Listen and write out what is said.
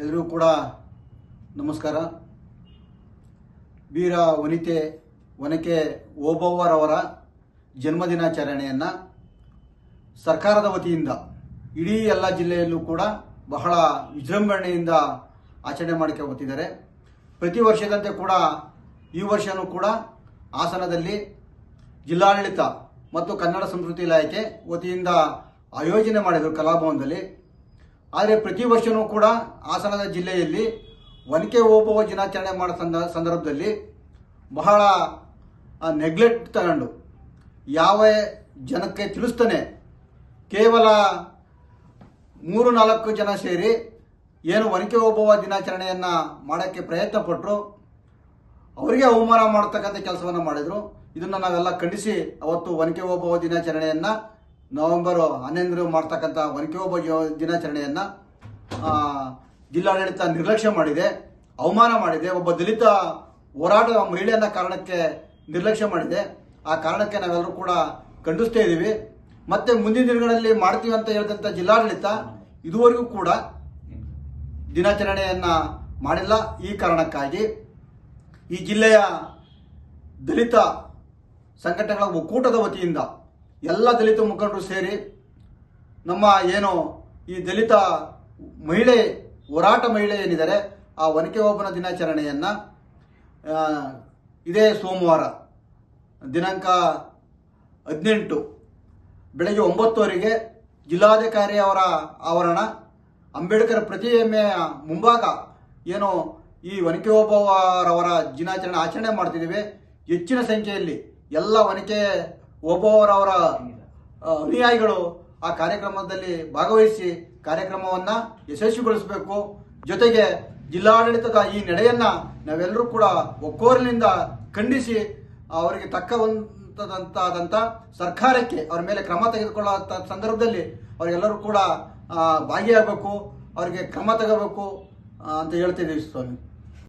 ಎಲ್ರಿಗೂ ಕೂಡ ನಮಸ್ಕಾರ. ವೀರ ವನಿತೆ ವನಕೆ ಓಬವ್ವರವರ ಜನ್ಮದಿನಾಚರಣೆಯನ್ನು ಸರ್ಕಾರದ ವತಿಯಿಂದ ಇಡೀ ಎಲ್ಲ ಜಿಲ್ಲೆಯಲ್ಲೂ ಕೂಡ ಬಹಳ ವಿಜೃಂಭಣೆಯಿಂದ ಆಚರಣೆ ಮಾಡಿಕೆ ಹೋಗ್ತಿದ್ದಾರೆ ಪ್ರತಿ ವರ್ಷದಂತೆ ಕೂಡ ಈ ವರ್ಷವೂ ಕೂಡ ಹಾಸನದಲ್ಲಿ ಜಿಲ್ಲಾಡಳಿತ ಮತ್ತು ಕನ್ನಡ ಸಂಸ್ಕೃತಿ ಇಲಾಖೆ ವತಿಯಿಂದ ಆಯೋಜನೆ ಮಾಡಿದರು ಕಲಾಭವನದಲ್ಲಿ. ಆದರೆ ಪ್ರತಿ ವರ್ಷವೂ ಕೂಡ ಹಾಸನದ ಜಿಲ್ಲೆಯಲ್ಲಿ ಒನಕೆ ಓಬವ್ವ ದಿನಾಚರಣೆ ಮಾಡೋ ಸಂದ, ಸಂದರ್ಭದಲ್ಲಿ ಬಹಳ ನೆಗ್ಲೆಕ್ಟ್ ತಗೊಂಡು ಯಾವ ಜನಕ್ಕೆ ತಿಳಿಸ್ತಾನೆ, ಕೇವಲ ಮೂರು ನಾಲ್ಕು ಜನ ಸೇರಿ ಏನು ಒನಕೆ ಓಬವ್ವ ದಿನಾಚರಣೆಯನ್ನು ಮಾಡೋಕ್ಕೆ ಪ್ರಯತ್ನ ಪಟ್ಟರು ಅವರಿಗೆ ಅವಮಾನ ಮಾಡತಕ್ಕಂಥ ಕೆಲಸವನ್ನು ಮಾಡಿದರು. ಇದನ್ನು ನಾವೆಲ್ಲ ಖಂಡಿಸಿ ಅವತ್ತು ಒನಕೆ ಓಬವ್ವ ದಿನಾಚರಣೆಯನ್ನು ನವೆಂಬರ್ ಹನ್ನೊಂದರ ಮಾಡ್ತಕ್ಕಂಥ ಒನಕೆ ಒಬ್ಬ ದಿನಾಚರಣೆಯನ್ನು ಜಿಲ್ಲಾಡಳಿತ ನಿರ್ಲಕ್ಷ್ಯ ಮಾಡಿದೆ, ಅವಮಾನ ಮಾಡಿದೆ, ಒಬ್ಬ ದಲಿತ ಹೋರಾಟ ಮಹಿಳೆಯನ್ನ ಕಾರಣಕ್ಕೆ ನಿರ್ಲಕ್ಷ್ಯ ಮಾಡಿದೆ. ಆ ಕಾರಣಕ್ಕೆ ನಾವೆಲ್ಲರೂ ಕೂಡ ಖಂಡಿಸ್ತಾ ಇದ್ದೀವಿ. ಮತ್ತೆ ಮುಂದಿನ ದಿನಗಳಲ್ಲಿ ಮಾಡ್ತೀವಿ ಅಂತ ಹೇಳಿದಂಥ ಜಿಲ್ಲಾಡಳಿತ ಇದುವರೆಗೂ ಕೂಡ ದಿನಾಚರಣೆಯನ್ನ ಮಾಡಿಲ್ಲ. ಈ ಕಾರಣಕ್ಕಾಗಿ ಈ ಜಿಲ್ಲೆಯ ದಲಿತ ಸಂಘಟನೆಗಳ ಒಕ್ಕೂಟದ ವತಿಯಿಂದ ಎಲ್ಲ ದಲಿತ ಮುಖಂಡರು ಸೇರಿ ನಮ್ಮ ಏನು ಈ ದಲಿತ ಮಹಿಳೆ, ಹೋರಾಟ ಮಹಿಳೆ ಏನಿದ್ದಾರೆ, ಆ ಒನಕೆ ಓಬನ ದಿನಾಚರಣೆಯನ್ನು ಇದೇ ಸೋಮವಾರ, ದಿನಾಂಕ ಹದಿನೆಂಟು, ಬೆಳಗ್ಗೆ ಒಂಬತ್ತುವರೆಗೆ ಜಿಲ್ಲಾಧಿಕಾರಿ ಅವರ ಆವರಣ, ಅಂಬೇಡ್ಕರ್ ಪ್ರತಿಮೆಯ ಮುಂಭಾಗ ಏನು ಈ ಒನಕೆ ಓಬವ್ವರವರ ದಿನಾಚರಣೆ ಆಚರಣೆ ಮಾಡ್ತಿದ್ದೀವಿ. ಹೆಚ್ಚಿನ ಸಂಖ್ಯೆಯಲ್ಲಿ ಎಲ್ಲ ಒನಕೆ ಓಬವ್ವರವರ ಆ, ಅನುಯಾಯಿಗಳು ಆ ಕಾರ್ಯಕ್ರಮದಲ್ಲಿ ಭಾಗವಹಿಸಿ ಕಾರ್ಯಕ್ರಮವನ್ನು ಯಶಸ್ವಿಗೊಳಿಸಬೇಕು. ಜೊತೆಗೆ ಜಿಲ್ಲಾಡಳಿತದ ಈ ನಡೆಯನ್ನು ನಾವೆಲ್ಲರೂ ಕೂಡ ಒಕ್ಕೋರಿನಿಂದ ಖಂಡಿಸಿ ಅವರಿಗೆ ತಕ್ಕವಂತದಂತಾದಂಥ ಸರ್ಕಾರಕ್ಕೆ ಅವರ ಮೇಲೆ ಕ್ರಮ ತೆಗೆದುಕೊಳ್ಳುವಂಥ ಸಂದರ್ಭದಲ್ಲಿ ಅವರೆಲ್ಲರೂ ಕೂಡ ಭಾಗಿಯಾಗಬೇಕು. ಅವರಿಗೆ ಕ್ರಮ ತಗೋಬೇಕು ಅಂತ ಹೇಳ್ತಿದ್ದೀವಿ ಸ್ವಾಮಿ.